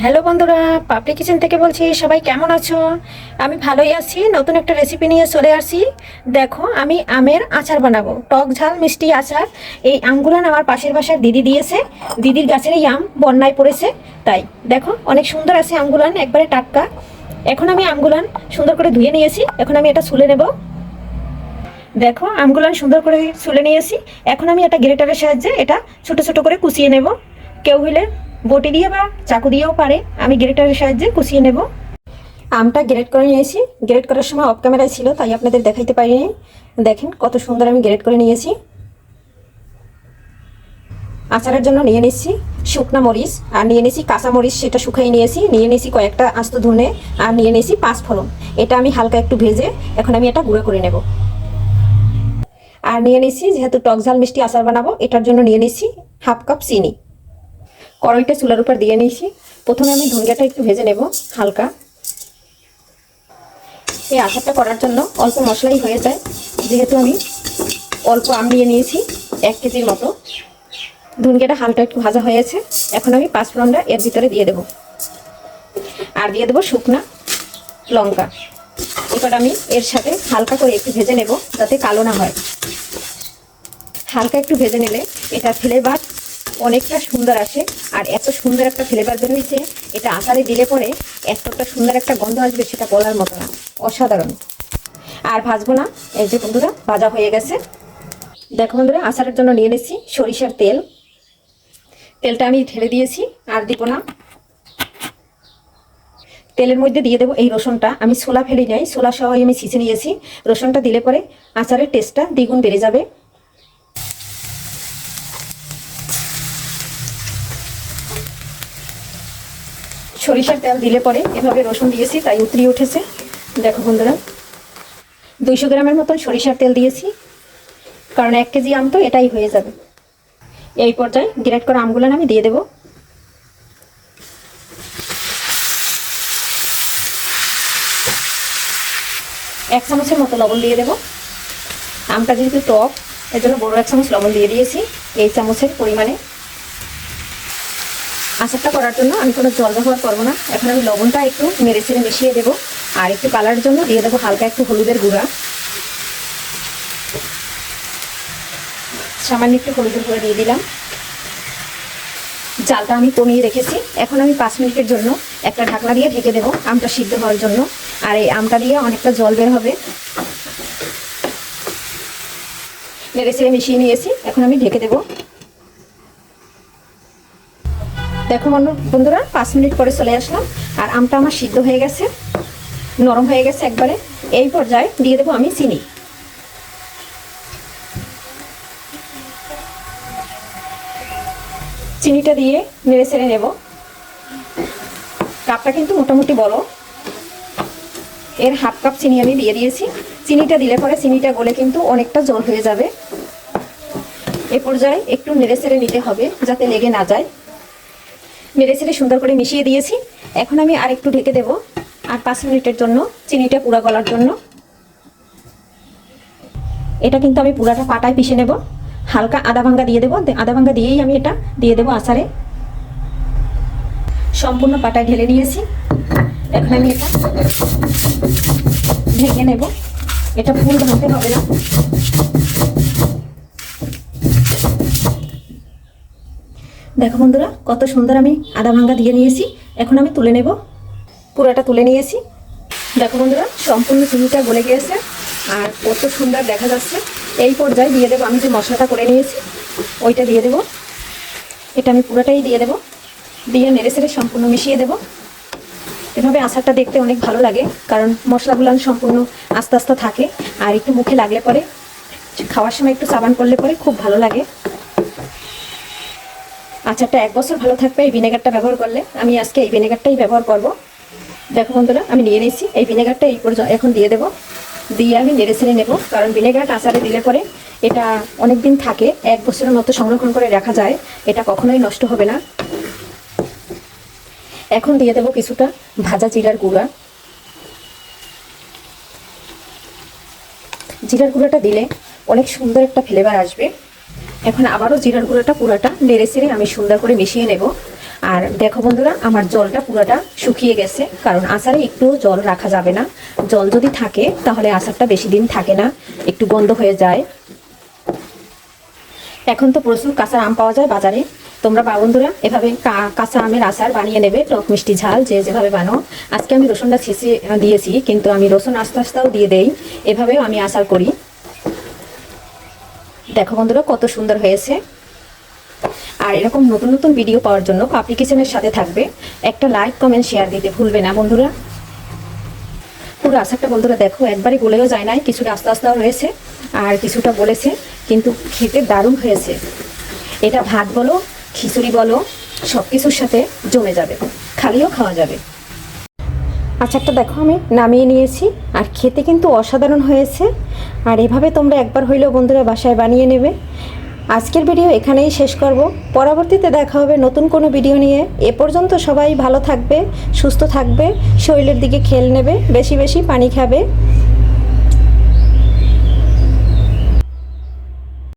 Hello বন্ধুরা, পাপড়ি kitchen থেকে বলছি, সবাই কেমন আছো? আমি ভালোই আছি, নতুন একটা রেসিপি নিয়ে চলে আসি। দেখো, আমি আমের আচার বানাবো। টক ঝাল, মিষ্টি আচার। এই আমগুলো আমার পাশের বাসার দিদি দিয়েছে। দিদির গাছের এই আম বন্যায় পড়েছে। তাই, দেখো, অনেক সুন্দর আছে আমগুলান, একবারে টাটকা। এখন আমি আমগুলান সুন্দর করে ধুয়ে নিয়েছি। এখন আমি এটা ছুলে নেব। দেখো, আমগুলান সুন্দর করে ছুলে নিয়েছি। এখন আমি একটা গ্রেটারের সাহায্যে এটা ছোট ছোট করে কুচিয়ে নেব। কেউ হইলে বটি দিয়ে বা চাকু দিয়েও পারে, আমি গ্রেটারের সাহায্যে কুচিয়ে নেব। আমটা গ্রেট করে নিয়েছি। গ্রেট করার সময় অফ ক্যামেরায় ছিল, তাই আপনাদের দেখাইতে পারিনি। দেখেন কত সুন্দর আমি গ্রেট করে নিয়েছি। আচারের জন্য নিয়ে নিচ্ছি শুকনা মরিচ, আর নিয়ে নিয়েছি কাঁচা মরিচ, সেটা শুকাই নিয়েছি। নিয়ে নিয়েছি কয়েকটা আস্ত ধনে, আর নিয়ে নিয়েছি পাঁচ ফোড়ন। এটা আমি হালকা একটু ভেজে এখন আমি এটা গুঁড়ো করে নেব। আর নিয়ে নিচ্ছি যেহেতু টক ঝাল মিষ্টি আচার বানাবো, এটার জন্য নিয়ে নিচ্ছি হাফ কাপ চিনি। কড়াইটা চুলার উপর দিয়ে নিয়েছি। প্রথমে আমি ধনিয়াটা একটু ভেজে নেব, হালকা। এই আচারটা করার জন্য অল্প মশলাই হয়ে যায়। যেহেতু আমি অল্প আম নিয়ে নিয়েছি, এক কেজির মতো। ধনিয়াটা হালকা একটু ভাজা হয়েছে এখন আমি পাঁচ ফোড়নটা এর ভিতরে দিয়ে দেব। আর দিয়ে দেবো শুকনা লঙ্কা। এবার আমি এর সাথে হালকা করে একটু ভেজে নেব, যাতে কালো না হয়। হালকা একটু ভেজে নিলে এটা ফ্লেভার অনেকটা সুন্দর আসে। আর এত সুন্দর একটা ফ্লেভার বেরোয়েছে এটা আচারে দিলে পরে এতটা সুন্দর একটা গন্ধ আসবে সেটা বলার মতো না। অসাধারণ। আর ভাজবো না। এই যে বন্ধুরা, ভাজা হয়ে গেছে। দেখো বন্ধুরা, আচারের জন্য নিয়ে নিচ্ছি সরিষার তেল। তেলটা আমি ঢেলে দিয়েছি, আর দিব না। তেলের মধ্যে দিয়ে দেবো এই রসুনটা। আমি ছোলা ফেলি নাই, ছোলা সহ আমি ছিঁচে নিয়েছি। রসুনটা দিলে পরে আচারের টেস্টটা দ্বিগুণ বেড়ে যাবে। সরিষার তেল দিলে পরে এভাবে রসুন দিয়েছি, তাই উতরিয়ে উঠেছে। দেখো বন্ধুরা, দুইশো গ্রামের মতন সরিষার তেল দিয়েছি, কারণ এক কেজি আম তো এটাই হয়ে যাবে। এই পর্যায়ে গ্রেট করা আমগুলো আমি দিয়ে দেবো। এক চামচের মতো লবণ দিয়ে দেবো। আমটা যেহেতু টক এর জন্য বড়ো এক চামচ লবণ দিয়ে দিয়েছি। এই চামচের পরিমাণে আচারটা করার জন্য আমি কোনো জল ব্যবহার করব না। এখন আমি লবণটা একটু নেড়ে ছেড়ে মিশিয়ে দেবো। আর একটু কালার জন্য দিয়ে দেবো হালকা একটু হলুদের গুঁড়া। সামান্য একটু হলুদের গুঁড়া দিয়ে দিলাম। জালটা আমি কমিয়ে রেখেছি। এখন আমি পাঁচ মিনিটের জন্য একটা ঢাকনা দিয়ে ঢেকে দেবো আমটা সিদ্ধ হওয়ার জন্য। আর এই আমটা দিয়ে অনেকটা জল বের হবে। নেড়ে ছেড়ে মিশিয়ে নিয়েছি। এখন আমি ঢেকে দেবো। দেখো বন্ধু- বন্ধুরা, পাঁচ মিনিট পরে চলে আসলাম। আর আমটা আমার সিদ্ধ হয়ে গেছে, নরম হয়ে গেছে একবারে। এই পর্যায়ে দিয়ে দেবো আমি চিনি। চিনিটা দিয়ে নেড়ে ছেড়ে নেব। কাপটা কিন্তু মোটামুটি বড়। এর হাফ কাপ চিনি আমি দিয়ে দিয়েছি। চিনিটা দিলে পরে চিনিটা গলে কিন্তু অনেকটা জল হয়ে যাবে। এ পর্যায়ে একটু নেড়ে ছেড়ে নিতে হবে, যাতে লেগে না যায়। নেড়ে ছেড়ে সুন্দর করে মিশিয়ে দিয়েছি। এখন আমি আর একটু ঢেকে দেব। আর পাঁচ মিনিটের জন্য চিনিটা পুরা গলার জন্য। এটা কিন্তু আমি পুরাটা পাটায় পিষে নেব। হালকা আদা ভাঙ্গা দিয়ে দেবো। আদা ভাঙ্গা দিয়েই আমি এটা দিয়ে দেবো আচারে। সম্পূর্ণ পাটায় ঢেলে নিয়েছি। এখন আমি এটা ভেঙে নেব। এটা ফুল ভাঙতে হবে না। দেখো বন্ধুরা, কত সুন্দর আমি আদা ভাঙ্গা দিয়ে নিয়েছি। এখন আমি তুলে নেব। পুরাটা তুলে নিয়েছি। দেখো বন্ধুরা, সম্পূর্ণ চিনিটা গলে গিয়েছে। আর কত সুন্দর দেখা যাচ্ছে। এই পর্যায়ে দিয়ে দেবো আমি যে মশলাটা করে নিয়েছি, ওইটা দিয়ে দেবো। এটা আমি পুরোটাই দিয়ে দেবো। দিয়ে নেড়ে সেড়ে সম্পূর্ণ মিশিয়ে দেবো। এভাবে আচারটা দেখতে অনেক ভালো লাগে, কারণ মশলাগুলো সম্পূর্ণ আস্তে আস্তে থাকে। আর একটু মুখে লাগলে পরে, খাওয়ার সময় একটু সাবান করলে পরে খুব ভালো লাগে। আচারটা এক বছর ভালো থাকবে এই ভিনেগারটা ব্যবহার করলে। আমি আজকে এই ভিনেগারটাই ব্যবহার করব। দেখো বন্ধুরা, আমি নিয়ে নিয়েছি। এই ভিনেগারটা এই পর্যন্ত এখন দিয়ে দেবো। দিয়ে আমি নেড়ে ছেড়ে নেব। কারণ ভিনেগারটা আচারে দিলে পরে এটা অনেক দিন থাকে, এক বছরের মতো সংরক্ষণ করে রাখা যায়। এটা কখনোই নষ্ট হবে না। এখন দিয়ে দেবো কিছুটা ভাজা জিরার গুঁড়া। জিরার গুঁড়াটা দিলে অনেক সুন্দর একটা ফ্লেভার আসবে। এখন আবারও জিরার গুঁড়োটা পুরোটা নেড়ে চেড়ে আমি সুন্দর করে মিশিয়ে নেব। আর দেখো বন্ধুরা, আমার জলটা পুরোটা শুকিয়ে গেছে, কারণ আচারে একটু জল রাখা যাবে না। জল যদি থাকে, তাহলে আচারটা বেশি দিন থাকে না, একটু গন্ধ হয়ে যায়। এখন তো প্রচুর কাঁচা আম পাওয়া যায় বাজারে। তোমরা বা বন্ধুরা, এভাবে কাঁচা আমের আচার বানিয়ে নেবে, টক মিষ্টি ঝাল, যে যেভাবে বানাও আজকে আমি রসুনটা ছেঁচে দিয়েছি, কিন্তু আমি রসুন আস্তে আস্তেও দিয়ে দেই। এভাবেও আমি আচার করি। দেখো বন্ধুরা, কত সুন্দর হয়েছে। আর এরকম নতুন নতুন ভিডিও পাওয়ার জন্য পাপড়ি কিচেনের সাথে থাকবে। একটা লাইক কমেন্ট শেয়ার দিতে ভুলবে না বন্ধুরা। পুরো আচারটা বন্ধুরা দেখো, একবারই গলেও যায় নাই, কিছুটা আস্তে আস্তেও রয়েছে আর কিছুটা বলেছে কিন্তু খেতে দারুণ হয়েছে। এটা ভাত বলো, খিচুড়ি বলো সব কিছুর সাথে জমে যাবে, খালিও খাওয়া যাবে। আচারটা দেখো আমি নামিয়ে নিয়েছি, আর খেতে কিন্তু অসাধারণ হয়েছে। আর এভাবে তোমরা একবার হইলেও বন্ধুরা বাসায় বানিয়ে নেবে। আজকের ভিডিও এখানেই শেষ করব। পরবর্তীতে দেখা হবে নতুন কোনো ভিডিও নিয়ে। এ পর্যন্ত সবাই ভালো থাকবে, সুস্থ থাকবে, শরীরের দিকে খেল নেবে, বেশি বেশি পানি খাবে।